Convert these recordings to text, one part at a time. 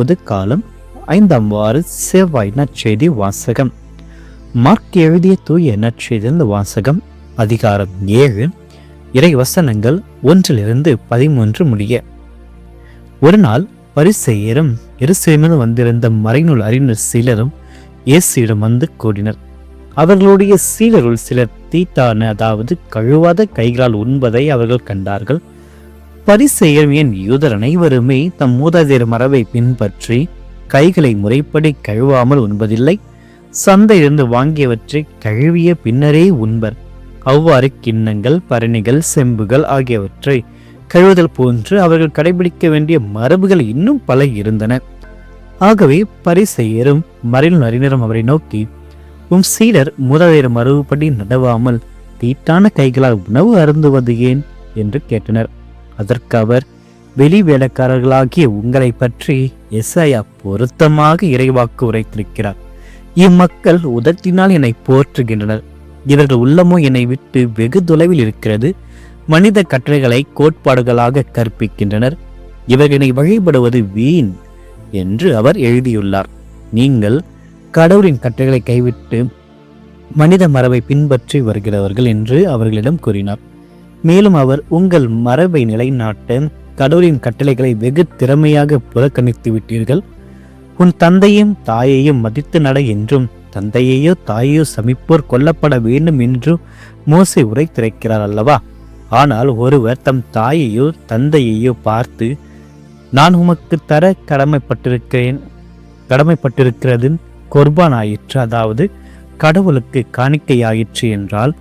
புதுக்காலம் ஐந்தாம் வார செவ்வாய் நற்செய்தி வாசகம். மார்க் எழுதிய தூய நற்செய்திந்த வாசகம் அதிகாரம் ஏழு இறை வசனங்கள் ஒன்றிலிருந்து பதிமூன்று முடிய. ஒரு நாள் பரிசெயரும் எருசலேமில் வந்திருந்த மறைநூல் அறிஞர் சிலரும் இயேசுவிடம் வந்து கூடினர். அவர்களுடைய சீலருள் சிலர் தீத்தான அதாவது கழுவாத கைகளால் உண்பதை அவர்கள் கண்டார்கள். பரிசெயர் என் யூதர் அனைவருமே தம் மூதாதையர் மரபை பின்பற்றி கைகளை முறைப்படி கழுவாமல் உண்பதில்லை. சந்தையிலிருந்து வாங்கியவற்றை கழுவிய பின்னரே உண்பர். அவ்வாறு கிண்ணங்கள் பரணிகள் செம்புகள் ஆகியவற்றை கழுவுதல் போன்று அவர்கள் கடைபிடிக்க வேண்டிய மரபுகள் இன்னும் பல இருந்தன. ஆகவே பரிசெயரும் மறைநூல் அறிஞரும் அவரை நோக்கி உம் சீடர் மூதாதையர் மரபுப்படி நடவாமல் தீட்டான கைகளால் உணவு அருந்துவது ஏன்? என்று கேட்டனர். அதற்கு அவர் வெளி வேலைக்காரர்களாகிய உங்களை பற்றி எஸ்ஐயா பொருத்தமாக இறைவாக்கு உரைத்திருக்கிறார். இம்மக்கள் உதட்டினால் என்னை போற்றுகின்றனர். இவர்கள் உள்ளமோ என்னை விட்டு வெகு தொலைவில் இருக்கிறது. மனித கட்டளைகளை கோட்பாடுகளாக கற்பிக்கின்றனர். இவர்களை வழிபடுவது வீண் என்று அவர் எழுதியுள்ளார். நீங்கள் கடவுளின் கட்டளைகளை கைவிட்டு மனித மரபை பின்பற்றி வருகிறவர்கள் என்று அவர்களிடம் கூறினார். மேலும் அவர் உங்கள் மரபை நிலைநாட்ட கடவுளின் கட்டளைகளை வெகு திறமையாக புறக்கணித்து விட்டீர்கள். உன் தந்தையும் தாயையும் மதித்து நட என்றும் தந்தையையோ தாயையோ சமிப்போர் கொல்லப்பட வேண்டும் என்றும் மோசை உரைத்திருக்கிறார் அல்லவா? ஆனால் ஒருவர் தம் தாயையோ தந்தையையோ பார்த்து நான் உமக்கு தர கடமைப்பட்டிருக்கிறேன் கடமைப்பட்டிருக்கிறது கொர்பான் ஆயிற்று அதாவது கடவுளுக்கு காணிக்கையாயிற்று என்றால்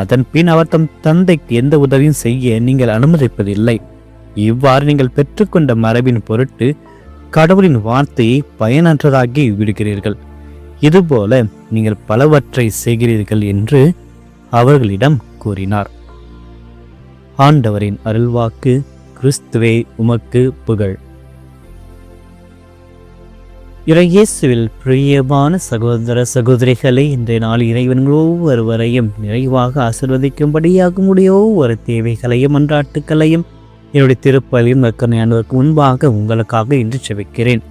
அதன் பின் அவர் தம் தந்தைக்கு எந்த உதவியும் செய்ய நீங்கள் அனுமதிப்பதில்லை. இவ்வாறு நீங்கள் பெற்றுக்கொண்ட மரபின் பொருட்டு கடவுளின் வார்த்தையை பயனற்றதாகி விடுகிறீர்கள். இதுபோல நீங்கள் பலவற்றை செய்கிறீர்கள் என்று அவர்களிடம் கூறினார். ஆண்டவரின் அருள்வாக்கு கிறிஸ்துவே உமக்கு புகழ். இறையேசுவில் பிரியமான சகோதர சகோதரிகளை இன்றைய நாள் இறைவன் ஒவ்வொருவரையும் நிறைவாக ஆசிர்வதிக்கும்படியாக முடிய ஒவ்வொரு தேவைகளையும் அன்றாட்டுக்களையும் என்னுடைய திருப்பலியும் நற்கனையானதற்கு முன்பாக உங்களுக்காக இன்று செவிக்கிறேன்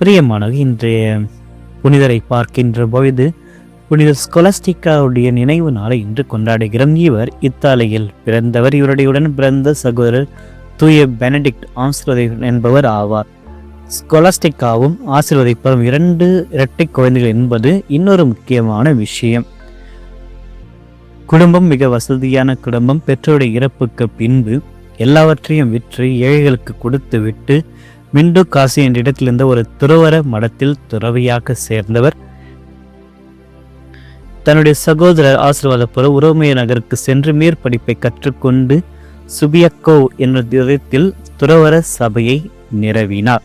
பிரியமானது இன்றைய புனிதரை பார்க்கின்ற பொழுது புனித ஸ்கொலஸ்டிக்காவுடைய நினைவு நாளை இன்று கொண்டாடுகிறோம். இவர் இத்தாலியில் பிறந்தவர். இவருடைய உடன் பிறந்த சகோதரர் தூய பெனடிக்ட் ஆம்ஸ்ரதை என்பவர் ஆவார். ஸ்கொலஸ்டிக்காவும் ஆசீர்வதிப்பதும் இரண்டு இரட்டை குழந்தைகள் என்பது இன்னொரு முக்கியமான விஷயம். குடும்பம் மிக வசதியான குடும்பம் பெற்றோருடைய இறப்புக்கு பின்பு எல்லாவற்றையும் விற்று ஏழைகளுக்கு கொடுத்து விட்டு மிண்டு காசி என்ற இடத்திலிருந்த ஒரு துறவர மடத்தில் துறவியாக சேர்ந்தவர். தன்னுடைய சகோதரர் ஆசீர்வாதப்புற உரோமைய நகருக்கு சென்று மேற்படிப்பை கற்றுக்கொண்டு சுபியக்கோ என்ற இடத்தில் துறவர சபையை நிறுவினார்.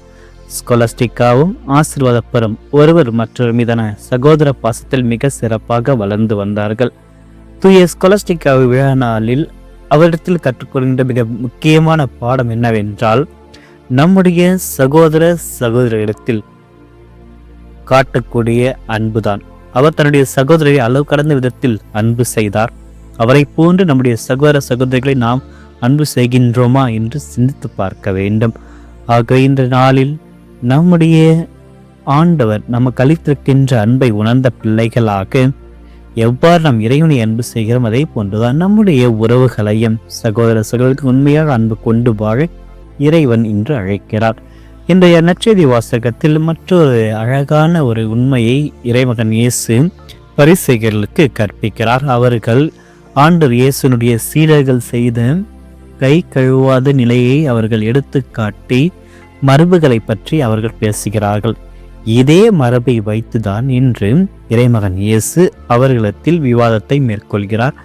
ஸ்கொலஸ்டிக்காவும் ஆசிர்வாதப்பெறும். ஒருவர் மற்றொரு மீதான சகோதர பாசத்தில் மிக சிறப்பாக வளர்ந்து வந்தார்கள். தூய ஸ்கொலஸ்டிக்காவு விழா நாளில் அவரிடத்தில் கற்றுக்கொள்கின்ற மிக முக்கியமான பாடம் என்னவென்றால் நம்முடைய சகோதர சகோதரிடத்தில் காட்டக்கூடிய அன்புதான். அவர் தன்னுடைய சகோதரரை அளவு கடந்த விதத்தில் அன்பு செய்தார். அவரை போன்று நம்முடைய சகோதர சகோதரிகளை நாம் அன்பு செய்கின்றோமா என்று சிந்தித்து பார்க்க வேண்டும். ஆக இந்த நாளில் நம்முடைய ஆண்டவர் நம்ம கழித்திருக்கின்ற அன்பை உணர்ந்த பிள்ளைகளாக எவ்வாறு நாம் இறைவனை அன்பு செய்கிறோம்? அதே போன்றுதான் நம்முடைய உறவுகளையும் சகோதர சகோதரர்களுக்கு உண்மையாக அன்பு கொண்டு வாழ இறைவன் இன்று அழைக்கிறார். இன்றைய நற்செய்தி வாசகத்தில் மற்றொரு அழகான ஒரு உண்மையை இறைமகன் இயேசு பரிசைகளுக்கு கற்பிக்கிறார். அவர்கள் ஆண்டவர் இயேசுனுடைய சீடர்கள் செய்த கை கழுவாத நிலையை அவர்கள் எடுத்து காட்டி மரபுகளை பற்றி அவர்கள் பேசுகிறார்கள். இதே மரபை வைத்துதான் இன்று இறைமகன் இயேசு அவர்களிடத்தில் விவாதத்தை மேற்கொள்கிறார்.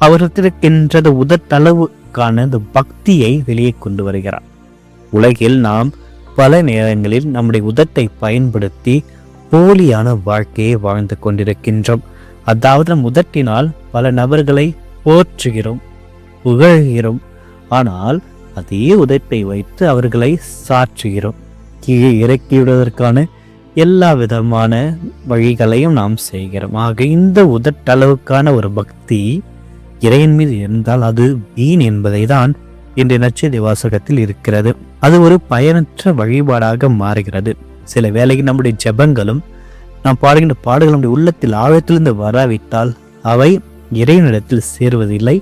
அவர்களிருக்கின்றது உதட்டளவுக்கான இந்த பக்தியை வெளியே கொண்டு வருகிறார். உலகில் நாம் பல நேரங்களில் நம்முடைய உதட்டை பயன்படுத்தி போலியான வாழ்க்கையை வாழ்ந்து கொண்டிருக்கின்றோம். அதாவது நம் உதட்டினால் பல நபர்களை போற்றுகிறோம் புகழ்கிறோம். ஆனால் அதே உதட்டை வைத்து அவர்களை சாற்றுகிறோம். கீழே இறக்கிவிடுவதற்கான எல்லா விதமான வழிகளையும் நாம் செய்கிறோம். ஆக இந்த உதட்டளவுக்கான ஒரு பக்தி இறையின் மீது இருந்தால் அது வீண் என்பதை தான் இன்றைய நச்செய்தி வாசகத்தில் இருக்கிறது. அது ஒரு பயனற்ற வழிபாடாக மாறுகிறது. சில வேளையில் நம்முடைய ஜெபங்களும் நாம் பாடுகின்ற பாடுகள் நம்முடைய உள்ளத்தில் ஆழத்திலிருந்து வராவிட்டால் அவை இறைவனிடத்தில் சேருவதில்லை.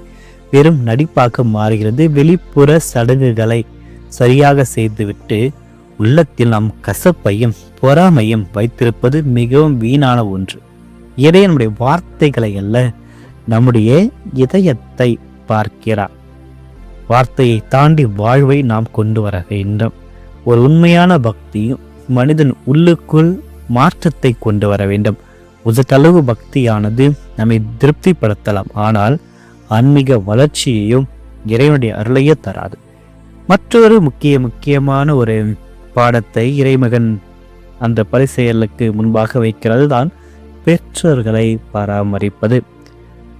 வெறும் நடிப்பாக மாறுகிறது. வெளிப்புற சடங்குகளை சரியாக செய்துவிட்டு உள்ளத்தில் நாம் கசப்பையும் பொறாமையும் வைத்திருப்பது மிகவும் வீணான ஒன்று. இறைவனுடைய வார்த்தைகளை அல்ல நம்முடைய இதயத்தை பார்க்கிறார். வார்த்தையை தாண்டி வாழ்வை நாம் கொண்டு வர வேண்டும். ஒரு உண்மையான பக்தியும் மனிதன் உள்ளுக்குள் மாற்றத்தை கொண்டு வர வேண்டும். உதட்டளவு பக்தியானது நம்மை திருப்திப்படுத்தலாம். ஆனால் ஆன்மீக வளர்ச்சியையும் இறைவனுடைய அருளையே தராது. மற்றொரு முக்கிய முக்கியமான ஒரு பாடத்தை இறைமகன் அந்த பரிசெயலுக்கு முன்பாக வைக்கிறது தான் பெற்றோர்களை பராமரிப்பது.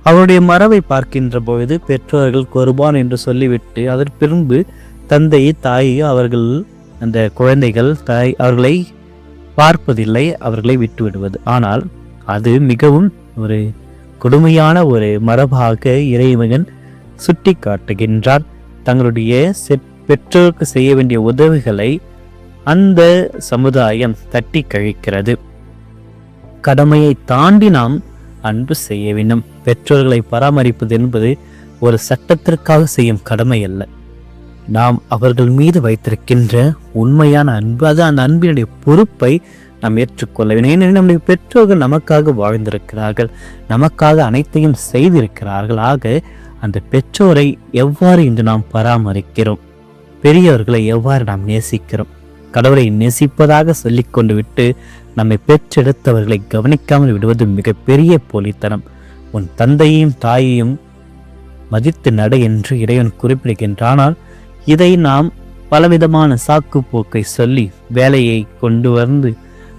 அவருடைய மரபை பார்க்கின்ற பொழுது பெற்றோர்கள் கொருபான் என்று சொல்லிவிட்டு அதன் பின்பு தந்தை தாய் அவர்கள் அந்த குழந்தைகள் தாய் அவர்களை பார்ப்பதில்லை அவர்களை விட்டுவிடுவது. ஆனால் அது மிகவும் ஒரு கொடுமையான ஒரு மரபாக இறைமகன் சுட்டி காட்டுகின்றார் தங்களுடைய செ- பெற்றோருக்கு செய்ய வேண்டிய உதவிகளை அந்த சமுதாயம் தட்டி கழிக்கிறது. கடமையை தாண்டி நாம் அன்பு செய்ய வேண்டும். பெற்றோர்களை பராமரிப்பது என்பது ஒரு சட்டத்திற்காக செய்யும் கடமை அல்ல. நாம் அவர்கள் மீது வைத்திருக்கின்ற உண்மையான அன்பு அது அந்த அன்பினுடைய பொறுப்பை நாம் ஏற்றுக்கொள்ள வேண்டும். ஏனெனில் நம்முடைய பெற்றோர்கள் நமக்காக வாழ்ந்திருக்கிறார்கள். நமக்காக அனைத்தையும் செய்திருக்கிறார்கள். ஆக அந்த பெற்றோரை எவ்வாறு இன்று நாம் பராமரிக்கிறோம்? பெரியவர்களை எவ்வாறு நாம் நேசிக்கிறோம்? கடவுளை நேசிப்பதாக சொல்லிக்கொண்டு விட்டு நம்மை பெற்றெடுத்தவர்களை கவனிக்காமல் விடுவது மிகப்பெரிய போலித்தனம். உன் தந்தையையும் தாயையும் மதித்து நட என்று இறைவன் குறிப்பிடுகின்றானால் இதை நாம் பலவிதமான சாக்கு போக்கை சொல்லி வேலையை கொண்டு வந்து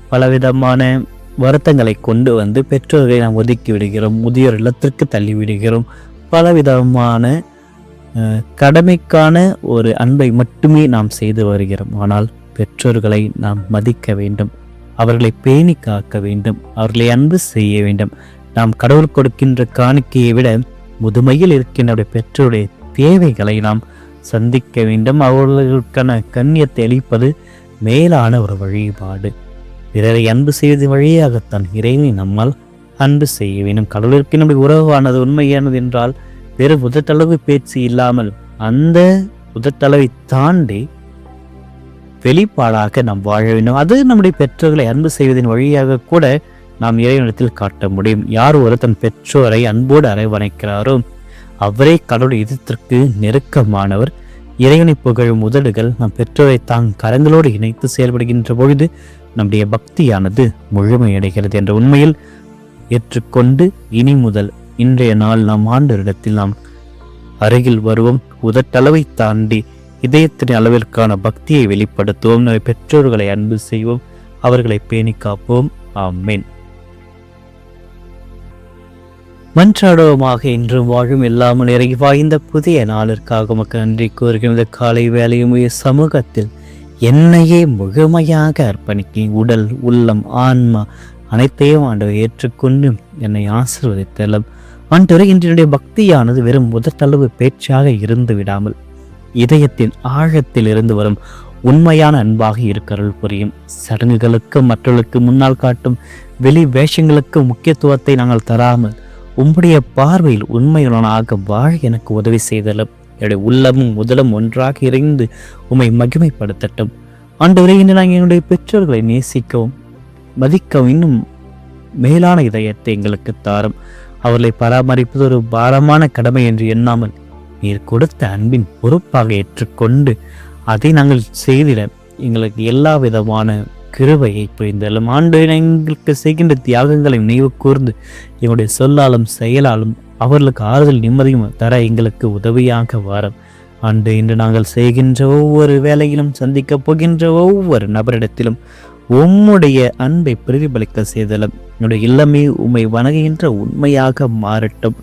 பலவிதமான வருத்தங்களை கொண்டு வந்து பெற்றோர்களை நாம் ஒதுக்கி விடுகிறோம் முதியோர் இல்லத்திற்கு தள்ளி விடுகிறோம். பலவிதமான கடமைக்கான ஒரு அன்பை மட்டுமே நாம் செய்து வருகிறோம். ஆனால் பெற்றோர்களை நாம் மதிக்க வேண்டும். அவர்களை பேணி காக்க வேண்டும். அவர்களை அன்பு செய்ய வேண்டும். நாம் கடவுள் கொடுக்கின்ற காணிக்கையை விட முதுமையில் இருக்கின்ற பெற்றோருடைய தேவைகளை நாம் சந்திக்க வேண்டும். அவர்களுக்கான கண்ணியத்தை அளிப்பது மேலான ஒரு வழிபாடு. பிறரை அன்பு செய்வது வழியாகத்தான் இறைவனை நம்மால் அன்பு செய்ய வேண்டும். கடவுளுக்கு நம்முடைய உறவானது உண்மையானது என்றால் வெறும் உதட்டளவு பேச்சு இல்லாமல் அந்த உதட்டளவை தாண்டி வெளிப்பாடாக நாம் வாழ வேண்டும். அது நம்முடைய பெற்றோர்களை அன்பு செய்வதன் வழியாக கூட நாம் இறைவனிடத்தில் காட்ட முடியும். யார் ஒரு தன் பெற்றோரை அன்போடு அரவணைக்கிறாரோ அவரே கடவுள் இதத்திற்கு நெருக்கமானவர். இறைவனை புகழும் உதடுகள் நம் பெற்றோரை தான் கரங்களோடு இணைத்து செயல்படுகின்ற பொழுது நம்முடைய பக்தியானது முழுமையடைகிறது என்ற உண்மையில் ஏற்றுக்கொண்டு இனி முதல் இன்றைய நாள் நாம் ஆண்டவரிடத்தில் நாம் அருகில் வருவோம். உதட்டளவை தாண்டி இதயத்தின் அளவிற்கான பக்தியை வெளிப்படுத்துவோம். நம்முடைய பெற்றோர்களை அன்பு செய்வோம். அவர்களை பேணி காப்போம். ஆமேன். மன்றாடுவோமாக இன்றும் வாழும் இல்லாமல் இறங்கி வாய்ந்த புதிய நாளிற்காக உமக்கு நன்றி கூறுகிற இந்த காலை வேலையும் சமூகத்தில் என்னையே முழுமையாக அர்ப்பணிக்க. உடல் உள்ளம் ஆன்மா அனைத்தையும் ஆண்டவர் ஏற்றுக்கொண்டு என்னை ஆசீர்வதித்தலும். ஆண்டவரை இன்றைய பக்தியானது வெறும் முதற்றளவு பேச்சாக இருந்து விடாமல் இதயத்தின் ஆழத்தில் இருந்து வரும் உண்மையான அன்பாக இருக்கருள் புரியும். சடங்குகளுக்கு மற்றவர்களுக்கு முன்னால் காட்டும் வெளி வேஷங்களுக்கு முக்கியத்துவத்தை நாங்கள் தராமல் உம்முடைய பார்வையில் உண்மையுடனாக வாழ எனக்கு உதவி செய்தலும் என்னுடைய உள்ளமும் முதலும் ஒன்றாக இறைந்து உம்மை மகிமைப்படுத்தட்டும். ஆண்டவரே இன்று நாங்கள் என்னுடைய பெற்றோர்களை நேசிக்கவும் மதிக்கவும் இன்னும் மேலான இதயத்தை எங்களுக்கு தாரும். அவர்களை பராமரிப்பது ஒரு பாரமான கடமை என்று எண்ணாமல் நீர் கொடுத்த அன்பின் பொறுப்பாக ஏற்றுக்கொண்டு அதை நாங்கள் செய்திட எங்களுக்கு எல்லா விதமான கிருவையை புரிந்தாலும் ஆண்டு எங்களுக்கு செய்கின்ற தியாகங்களை நினைவு கூர்ந்து எங்களுடைய சொல்லாலும் செயலாலும் அவர்களுக்கு ஆறுதல் நிம்மதியும் தர எங்களுக்கு உதவியாக வாரம். ஆண்டு இன்று நாங்கள் செய்கின்ற ஒவ்வொரு வேலையிலும் சந்திக்கப் போகின்ற ஒவ்வொரு நபரிடத்திலும் உம்முடைய அன்பை பிரதிபலிக்க செய்தலும் என்னுடைய இல்லமே உம்மை வணங்குகின்ற உண்மையாக மாறட்டும்.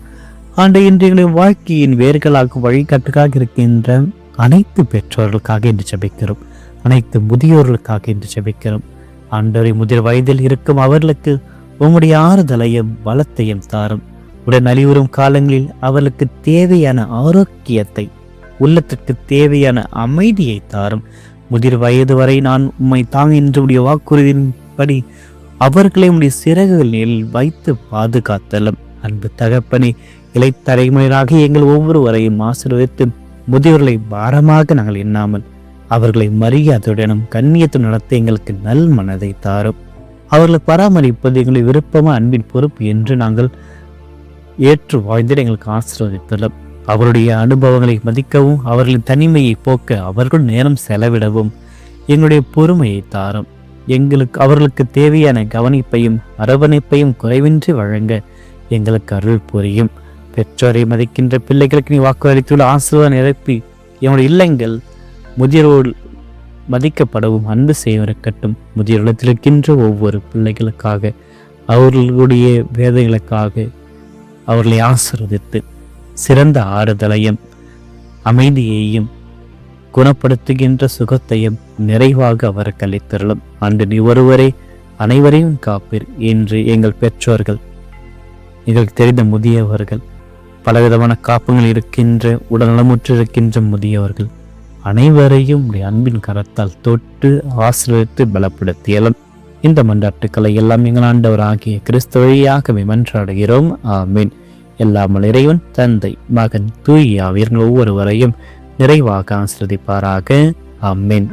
ஆண்டு இன்று எங்களுடைய வாழ்க்கையின் வேர்களாக வழிகாட்டுக்காக இருக்கின்ற அனைத்து பெற்றோர்களுக்காக என்று சபிக்கிறோம் அனைத்து முதியோர்களுக்காக என்று செபிக்கிறோம். ஆண்டரை முதிர் வயதில் இருக்கும் அவர்களுக்கு உம்முடைய ஆறுதலையும் பலத்தையும் தாரும். உடன் அழிவுறும் காலங்களில் அவர்களுக்கு தேவையான ஆரோக்கியத்தை உள்ளத்திற்கு தேவையான அமைதியை தாரும். முதிர் வயது வரை நான் உம்மை தாங்க என்றுடைய வாக்குறுதியின்படி அவர்களை உடைய சிறகுகளில் வைத்து பாதுகாத்தலும். அன்பு தகப்பனே இலைத்தலைமுறையாக எங்கள் ஒவ்வொருவரையும் ஆசீர்வதித்து முதியோர்களை பாரமாக நாங்கள் எண்ணாமல் அவர்களை மரியாதையுடனும் கண்ணியத்து நடத்த எங்களுக்கு நல் மனதை தாரும். அவர்களை பராமரிப்பது எங்களுடைய விருப்பமா அன்பின் பொறுப்பு என்று நாங்கள் ஏற்று வாழ்ந்திட எங்களுக்கு ஆசீர்வதித்துள்ளோம். அவருடைய அனுபவங்களை மதிக்கவும் அவர்களின் தனிமையை போக்க அவர்கள் நேரம் செலவிடவும் எங்களுடைய பொறுமையை தாரும். எங்களுக்கு அவர்களுக்கு தேவையான கவனிப்பையும் அரவணைப்பையும் குறைவின்றி வழங்க எங்களுக்கு அருள் புரியும். பெற்றோரை மதிக்கின்ற பிள்ளைகளுக்கு நீ வாக்குறுதித்துள்ள ஆசீர்வாதம் நிரப்பி என்னுடைய இல்லங்கள் முதியோர் மதிக்கப்படவும் அன்பு செய்வதற்கட்டும் முதியோர் இல்லத்தில் ஒவ்வொரு பிள்ளைகளுக்காக அவர்களுடைய வேதைகளுக்காக அவர்களை ஆசிர்வதித்து சிறந்த ஆறுதலையும் அமைதியையும் குணப்படுத்துகின்ற சுகத்தையும் நிறைவாக அவர் கழித்தருளும் அன்று நீ ஒருவரே அனைவரையும் காப்பீர் என்று எங்கள் பெற்றோர்கள் எங்களுக்கு தெரிந்த முதியவர்கள் பலவிதமான காப்புகள் இருக்கின்ற உடல்நலமுற்று இருக்கின்ற முதியவர்கள் அனைவரையும் உடைய அன்பின் கரத்தால் தொட்டு ஆசிரியத்து பலப்படுத்தியலும் இந்த மன்றாட்டுக்களை எல்லாம் எங்கள் ஆண்டவர் ஆகிய கிறிஸ்து வழியாகவே மன்றாடுகிறோம். ஆமீன். எல்லாமல் இறைவன் தந்தை மகன் தூய் ஆவியர்கள் ஒவ்வொருவரையும் நிறைவாக ஆசிரதிப்பாராக ஆமீன்.